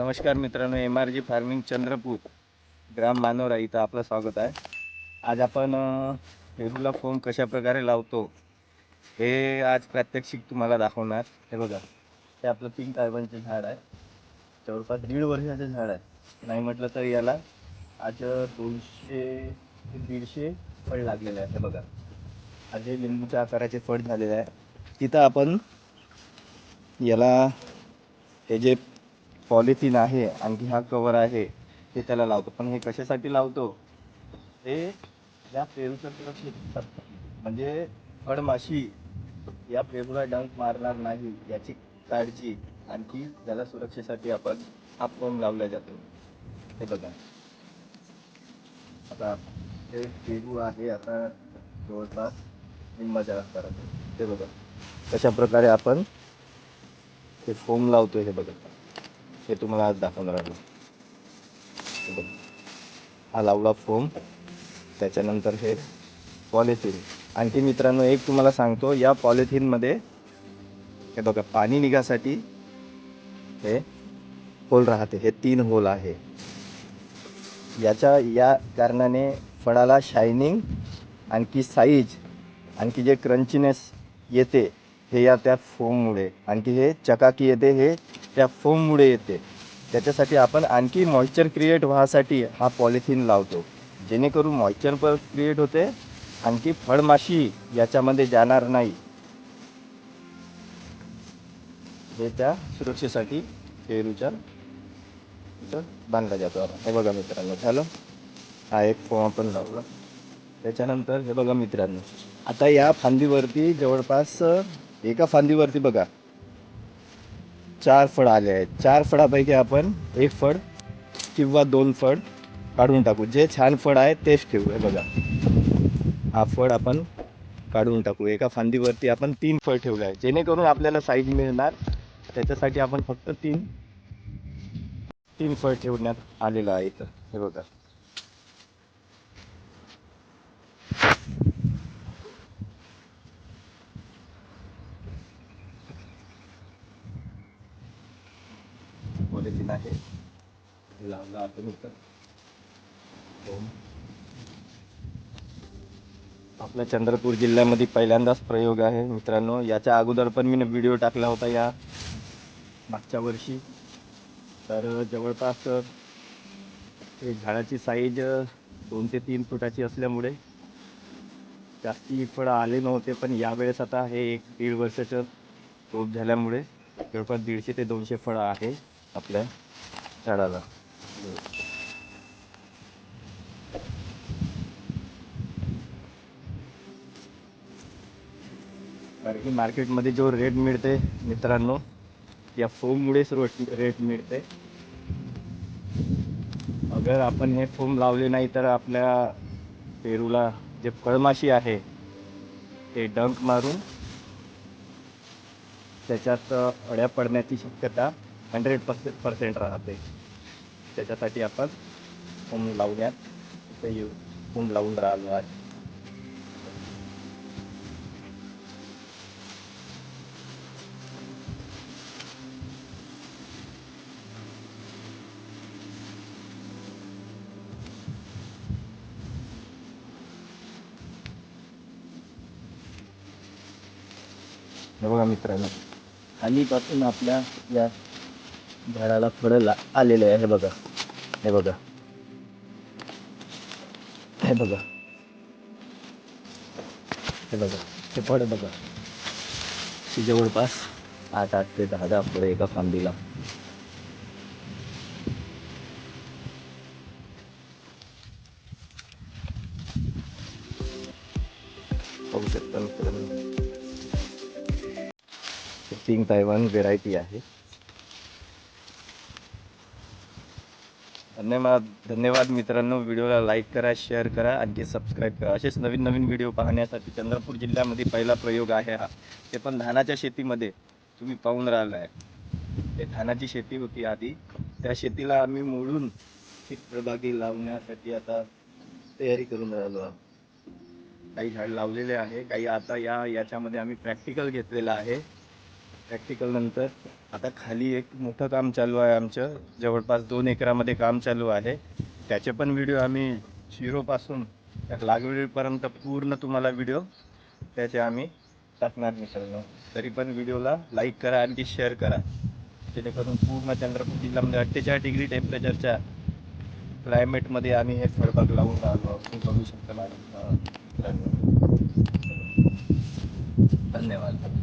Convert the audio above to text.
नमस्कार मित्रांनो M R G farming Chandrapur ग्राम मानोरा इथं आपलं स्वागत आहे. आज आपण अं, पेरूला फोम कशा प्रकारे लावतो हे आज प्रात्यक्षिक तुम्हाला दाखवणार. हे बघा हे आपलं पिंक कार्बनचे झाड आहे. जवळपास दीड वर्षाचं झाड आहे. नाही म्हटलं तर याला आज दोनशे ते दीडशे फळ लागलेले आहे हे बघा आज हे लिंबूच्या आकाराचे फळ झालेले आहे. तिथं आपण याला हे जे पॉलिथिन आहे आणखी हा कवर आहे ते त्याला लावतो. पण हे कशासाठी लावतो? हे या पेरूचं सुरक्षित म्हणजे फळमाशी या पेरूला डंक मारणार नाही याची काळजी आणखी त्याला सुरक्षेसाठी आपण हा फोम लावला जातो. हे बघा. आता हे पेरू आहे आता जवळपास निम्माच्या आकारात ते बघा. कशा प्रकारे आपण हे फोम लावतो हे बघा. हे तुम्हाला आज दाखवणार आहे हा लावला फोम त्याच्यानंतर हे पॉलिथिन आणखी मित्रांनो एक तुम्हाला सांगतो या पॉलिथिनमध्ये हे बघा पाणी निघासाठी हे होल राहते. हे तीन होल आहे. याच्या या कारणाने फळाला शायनिंग आणखी साईज आणखी जे क्रंचीनेस येते हे या त्या फोममुळे आणखी हे चकाकी येते हे त्या फोममुळे येते. त्याच्यासाठी आपण आणखी मॉइश्चर क्रिएट व्हासाठी हा पॉलिथिन लावतो. जेणेकरून मॉइश्चर पण क्रिएट होते आणखी फळमाशी याच्यामध्ये जाणार नाही. हे त्या सुरक्षेसाठी पेरूच्या बांधला जातो हे बघा मित्रांनो झालं? हा एक फोम आपण लावला. त्याच्यानंतर हे बघा मित्रांनो आता या फांदीवरती जवळपास एका फांदीवरती बघा चार फळ आले आहेत. चार फळापैकी आपण एक फळ किंवा दोन फळ काढून टाकू. जे छान फळ आहे तेच ठेवू. हे बघा. हा फळ आपण काढून टाकू. एका फांदीवरती आपण तीन फळ ठेवलं आहे जेणेकरून आपल्याला साईज मिळणार. त्याच्यासाठी आपण फक्त तीन तीन फळ ठेवण्यात आलेलं आहे इथं. हे बघा. पॉलिथिन आहे. लावला आपण आपल्या चंद्रपूर जिल्ह्यामध्ये पहिल्यांदाच प्रयोग आहे मित्रांनो. याच्या अगोदर पण मी व्हिडिओ टाकला होता या मागच्या वर्षी. तर जवळपास झाडाची साईज दोन ते तीन फुटाची असल्यामुळे जास्ती फळं आले नव्हते पण यावेळेस आता हे एक दीड वर्षाचं रोप झाल्यामुळे जवळपास दीडशे ते दोनशे फळं आहे. आपल्या झाडाला. कारण की मार्केटमध्ये जो रेट मिळते मित्रांनो या फोममुळेच रोट रेट मिळते अगर आपण हे फोम लावले नाही तर आपल्या पेरूला जे फळमाशी आहे ते डंक मारून त्याच्यात अड्या पडण्याची शक्यता हंड्रेड पर्सेंट पर्सेंट राहते. त्याच्यासाठी आपण फोम लावण्यात इथे येऊ. फोम लावून राहिलो आहे बघा मित्रांनो. खालीपासून आपल्या या झाडाला फळं ला आहे हे बघा. हे बघा. हे बघा. हे बघा. हे फळ बघा. जवळपास आठ आठ ते दहा दहा फळं एका फांदीला बघू शकता मित्रांनो. पिंक तायवान व्हेरायटी आहे. धन्यवाद धन्यवाद मित्रांनो. व्हिडिओला लाईक करा शेअर करा आणखी सबस्क्राईब करा. असेच नवीन नवीन व्हिडिओ पाहण्यासाठी चंद्रपूर जिल्ह्यामध्ये पहिला प्रयोग आहे हा. ते पण धानाच्या शेतीमध्ये तुम्ही पाहून राहिला आहे ते धानाची शेती होती आधी. त्या शेतीला आम्ही मोडून ती प्रभागी लावण्यासाठी आता तयारी करून राहिलो आहोत. काही झाड लावलेले आहे काही आता या याच्यामध्ये आम्ही प्रॅक्टिकल घेतलेलं आहे. प्रॅक्टिकल नंतर. आता खाली एक मोठं काम चालू आहे आमचं. जवळपास दोन एकरामध्ये काम चालू आहे. त्याचे पण व्हिडिओ आम्ही झिरोपासून त्या लागवडीपर्यंत पूर्ण तुम्हाला व्हिडिओ त्याचे आम्ही टाकणार मित्रांनो. तरी पण व्हिडिओला लाईक करा आणखी शेअर करा. जेणेकरून पूर्ण चंद्रपूर जिल्ह्यामध्ये म्हणजे अठ्ठेचाळीस डिग्री टेम्परेचरच्या क्लायमेटमध्ये आम्ही हे फळबाग लावून राहिलो. तुम्ही बघू शकता माझ्या धन्यवाद.